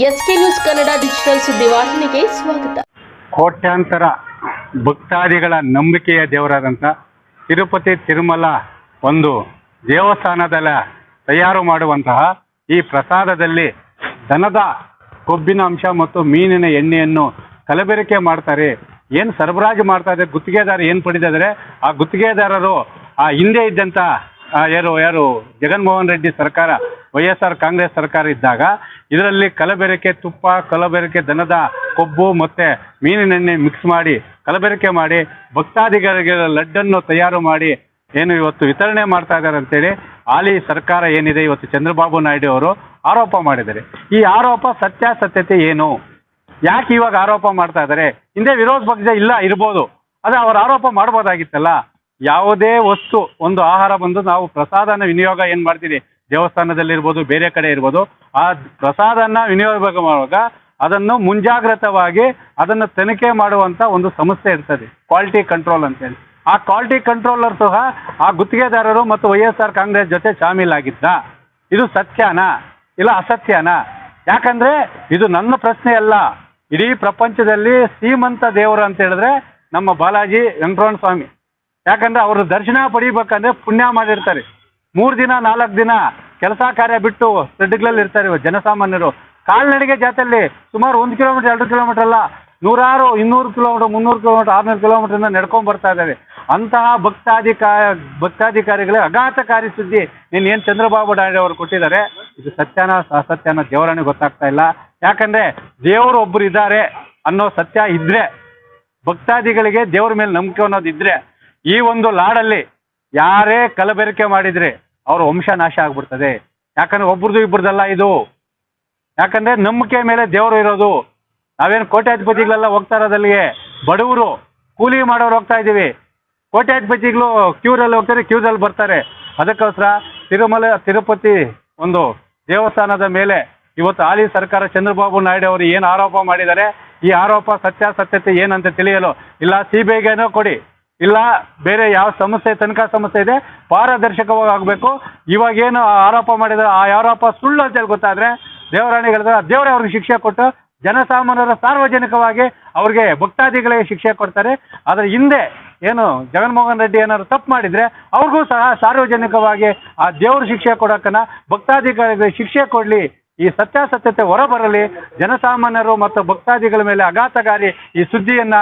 S K news Kannada digital ಸುದ್ದಿವಾಹಿನಿಗೆ ಸ್ವಾಗತ. ಕೋಟ್ಯಾಂತರ ಭಕ್ತಾದಿಗಳ ನಂಬಿಕೆಯ ದೇವರಾದಂಥ ತಿರುಪತಿ ತಿರುಮಲ ಒಂದು ದೇವಸ್ಥಾನದಲ್ಲ ತಯಾರು ಮಾಡುವಂತಹ ಈ ಪ್ರಸಾದದಲ್ಲಿ ದನದ ಕೊಬ್ಬಿನ ಅಂಶ ಮತ್ತು ಮೀನಿನ ಎಣ್ಣೆಯನ್ನು ಕಲಬೆರಕೆ ಮಾಡ್ತಾರೆ. ಏನು ಸರಬರಾಜು ಮಾಡ್ತಾ ಇದ್ದಾರೆ? ಗುತ್ತಿಗೆದಾರ ಏನು ಪಡೆದಿದ್ದಾರೆ? ಆ ಗುತ್ತಿಗೆದಾರರು ಆ ಹಿಂದೆ ಇದ್ದಂಥ ಯಾರು ಯಾರು, ಜಗನ್ಮೋಹನ್ ರೆಡ್ಡಿ ಸರ್ಕಾರ ವೈ ಕಾಂಗ್ರೆಸ್ ಸರ್ಕಾರ ಇದ್ದಾಗ ಇದರಲ್ಲಿ ಕಲಬೆರಕೆ ತುಪ್ಪ, ಕಲಬೆರಕೆ ದನದ ಕೊಬ್ಬು ಮತ್ತೆ ಮೀನಿನೆಣ್ಣೆ ಮಿಕ್ಸ್ ಮಾಡಿ, ಕಲಬೆರಕೆ ಮಾಡಿ, ಭಕ್ತಾದಿಗಳಿಗೆ ಲಡ್ಡನ್ನು ತಯಾರು ಮಾಡಿ ಏನು ಇವತ್ತು ವಿತರಣೆ ಮಾಡ್ತಾ ಇದ್ದಾರೆ ಅಂತೇಳಿ ಹಾಲಿ ಸರ್ಕಾರ ಏನಿದೆ ಇವತ್ತು ಚಂದ್ರಬಾಬು ನಾಯ್ಡು ಅವರು ಆರೋಪ ಮಾಡಿದ್ದಾರೆ. ಈ ಆರೋಪ ಸತ್ಯಾಸತ್ಯತೆ ಏನು? ಯಾಕೆ ಇವಾಗ ಆರೋಪ ಮಾಡ್ತಾ ಇದ್ದಾರೆ? ಹಿಂದೆ ವಿರೋಧ ಪಕ್ಷ ಇಲ್ಲ, ಇರ್ಬೋದು. ಅದೇ ಅವ್ರ ಆರೋಪ ಮಾಡ್ಬೋದಾಗಿತ್ತಲ್ಲ? ಯಾವುದೇ ವಸ್ತು, ಒಂದು ಆಹಾರ ಬಂದು ನಾವು ಪ್ರಸಾದನ ವಿನಿಯೋಗ ಏನು ಮಾಡ್ತೀವಿ ದೇವಸ್ಥಾನದಲ್ಲಿ ಇರ್ಬೋದು ಬೇರೆ ಕಡೆ ಇರ್ಬೋದು, ಆ ಪ್ರಸಾದನ ವಿನಿಯೋಗ ಮಾಡುವಾಗ ಅದನ್ನು ಮುಂಜಾಗ್ರತವಾಗಿ ಅದನ್ನು ತನಿಖೆ ಮಾಡುವಂಥ ಒಂದು ಸಂಸ್ಥೆ ಇರ್ತದೆ ಕ್ವಾಲಿಟಿ ಕಂಟ್ರೋಲ್ ಅಂತೇಳಿ. ಆ ಕ್ವಾಲಿಟಿ ಕಂಟ್ರೋಲರ್ ಸಹ ಆ ಗುತ್ತಿಗೆದಾರರು ಮತ್ತು ವೈ ಕಾಂಗ್ರೆಸ್ ಜೊತೆ ಶಾಮೀಲಾಗಿದ್ದ. ಇದು ಸತ್ಯನಾ? ಇಲ್ಲ ಅಸತ್ಯನಾ? ಯಾಕಂದ್ರೆ ಇದು ನನ್ನ ಪ್ರಶ್ನೆ ಅಲ್ಲ. ಇಡೀ ಪ್ರಪಂಚದಲ್ಲಿ ಶ್ರೀಮಂತ ದೇವರು ಅಂತ ಹೇಳಿದ್ರೆ ನಮ್ಮ ಬಾಲಾಜಿ ವೆಂಕಟರಮಣ ಸ್ವಾಮಿ. ಯಾಕಂದ್ರೆ ಅವ್ರ ದರ್ಶನ ಪಡಿಬೇಕಂದ್ರೆ ಪುಣ್ಯ ಮಾಡಿರ್ತಾರೆ. ಮೂರು ದಿನ, ನಾಲ್ಕು ದಿನ ಕೆಲಸ ಕಾರ್ಯ ಬಿಟ್ಟು ಸೆಡ್ಗಳಲ್ಲಿ ಇರ್ತಾರೆ ಜನಸಾಮಾನ್ಯರು. ಕಾಲ್ನಡಿಗೆ ಜಾತ್ರೆಯಲ್ಲಿ ಸುಮಾರು ಒಂದು ಕಿಲೋಮೀಟರ್, ಎರಡು ಕಿಲೋಮೀಟರ್ ಅಲ್ಲ, ನೂರಾರು, ಇನ್ನೂರು ಕಿಲೋಮೀಟರ್, ಮುನ್ನೂರು ಕಿಲೋಮೀಟರ್, ಆರ್ನೂರು ಕಿಲೋಮೀಟರ್ ನಡ್ಕೊಂಡ್ ಬರ್ತಾ ಇದ್ದಾರೆ ಅಂತಹ ಭಕ್ತಾಧಿಕಾ ಭಕ್ತಾಧಿಕಾರಿಗಳೇ ಅಘಾತಕಾರಿ ಸುದ್ದಿ. ನೀನು ಏನು ಚಂದ್ರಬಾಬು ನಾಯ್ಡು ಅವರು ಕೊಟ್ಟಿದ್ದಾರೆ, ಇದು ಸತ್ಯನ, ಅಸತ್ಯನ ದೇವರಾಣಿ ಗೊತ್ತಾಗ್ತಾ ಇಲ್ಲ. ಯಾಕಂದ್ರೆ ದೇವರು ಒಬ್ರು ಇದ್ದಾರೆ ಅನ್ನೋ ಸತ್ಯ ಇದ್ರೆ, ಭಕ್ತಾದಿಗಳಿಗೆ ದೇವ್ರ ಮೇಲೆ ನಂಬಿಕೆ ಅನ್ನೋದು ಇದ್ರೆ ಈ ಒಂದು ಲಾಡಲ್ಲಿ ಯಾರೇ ಕಲಬೆರಕೆ ಮಾಡಿದ್ರೆ ಅವ್ರ ವಂಶ ನಾಶ ಆಗ್ಬಿಡ್ತದೆ. ಯಾಕಂದ್ರೆ ಒಬ್ರದ್ದು ಇಬ್ಬರದಲ್ಲ ಇದು. ಯಾಕಂದ್ರೆ ನಂಬಿಕೆ ಮೇಲೆ ದೇವರು ಇರೋದು. ನಾವೇನು ಕೋಟ್ಯಾಧಿಪತಿಗಳೆಲ್ಲ ಹೋಗ್ತಾ ಇರೋದಲ್ಲಿಗೆ ಬಡವರು, ಕೂಲಿ ಮಾಡೋರು ಹೋಗ್ತಾ ಇದ್ದೀವಿ. ಕೋಟ್ಯಾಧಿಪತಿಗಳು ಕ್ಯೂರಲ್ಲಿ ಹೋಗ್ತಾರೆ, ಕ್ಯೂದಲ್ಲಿ ಬರ್ತಾರೆ. ಅದಕ್ಕೋಸ್ಕರ ತಿರುಮಲ, ತಿರುಪತಿ ಒಂದು ದೇವಸ್ಥಾನದ ಮೇಲೆ ಇವತ್ತು ಹಾಲಿ ಸರ್ಕಾರ ಚಂದ್ರಬಾಬು ನಾಯ್ಡು ಅವರು ಏನು ಆರೋಪ ಮಾಡಿದ್ದಾರೆ, ಈ ಆರೋಪ ಸತ್ಯಾಸತ್ಯತೆ ಏನಂತ ತಿಳಿಯಲು ಇಲ್ಲ. ಸಿ ಬಿ ಕೊಡಿ. ಇಲ್ಲ, ಬೇರೆ ಯಾವ ಸಮಸ್ಯೆ, ತನಿಖಾ ಸಮಸ್ಯೆ ಇದೆ, ಪಾರದರ್ಶಕವಾಗಿ ಆಗಬೇಕು. ಇವಾಗ ಏನು ಆರೋಪ ಮಾಡಿದ್ರೆ, ಆ ಆರೋಪ ಸುಳ್ಳು ಅಂತೇಳಿ ಗೊತ್ತಾದ್ರೆ ದೇವರಾಣಿಗಳಿದ್ರೆ ದೇವರೇ ಅವ್ರಿಗೆ ಶಿಕ್ಷೆ ಕೊಟ್ಟು, ಜನಸಾಮಾನ್ಯರ ಸಾರ್ವಜನಿಕವಾಗಿ ಅವ್ರಿಗೆ ಭಕ್ತಾದಿಗಳಿಗೆ ಶಿಕ್ಷೆ ಕೊಡ್ತಾರೆ. ಅದರ ಹಿಂದೆ ಏನು ಜಗನ್ಮೋಹನ್ ರೆಡ್ಡಿ ಏನಾದ್ರು ತಪ್ಪು ಮಾಡಿದ್ರೆ, ಅವ್ರಿಗೂ ಸಹ ಸಾರ್ವಜನಿಕವಾಗಿ ಆ ದೇವ್ರ ಶಿಕ್ಷೆ ಕೊಡೋಕ್ಕನ ಭಕ್ತಾದಿಗಳಿಗೆ ಶಿಕ್ಷೆ ಕೊಡಲಿ ಈ ಸತ್ಯಾಸತ್ಯತೆ ಹೊರಬರಲಿ, ಜನಸಾಮಾನ್ಯರು ಮತ್ತು ಭಕ್ತಾದಿಗಳ ಮೇಲೆ ಆಘಾತಕಾರಿ ಈ ಸುದ್ದಿಯನ್ನ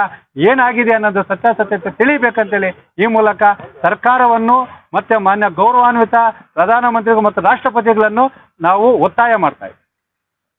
ಏನಾಗಿದೆ ಅನ್ನೋದು ಸತ್ಯಾಸತ್ಯತೆ ತಿಳಿಬೇಕಂತೇಳಿ ಈ ಮೂಲಕ ಸರ್ಕಾರವನ್ನು ಮತ್ತೆ ಮಾನ್ಯ ಗೌರವಾನ್ವಿತ ಪ್ರಧಾನಮಂತ್ರಿಗಳು ಮತ್ತು ರಾಷ್ಟ್ರಪತಿಗಳನ್ನು ನಾವು ಒತ್ತಾಯ ಮಾಡ್ತಾ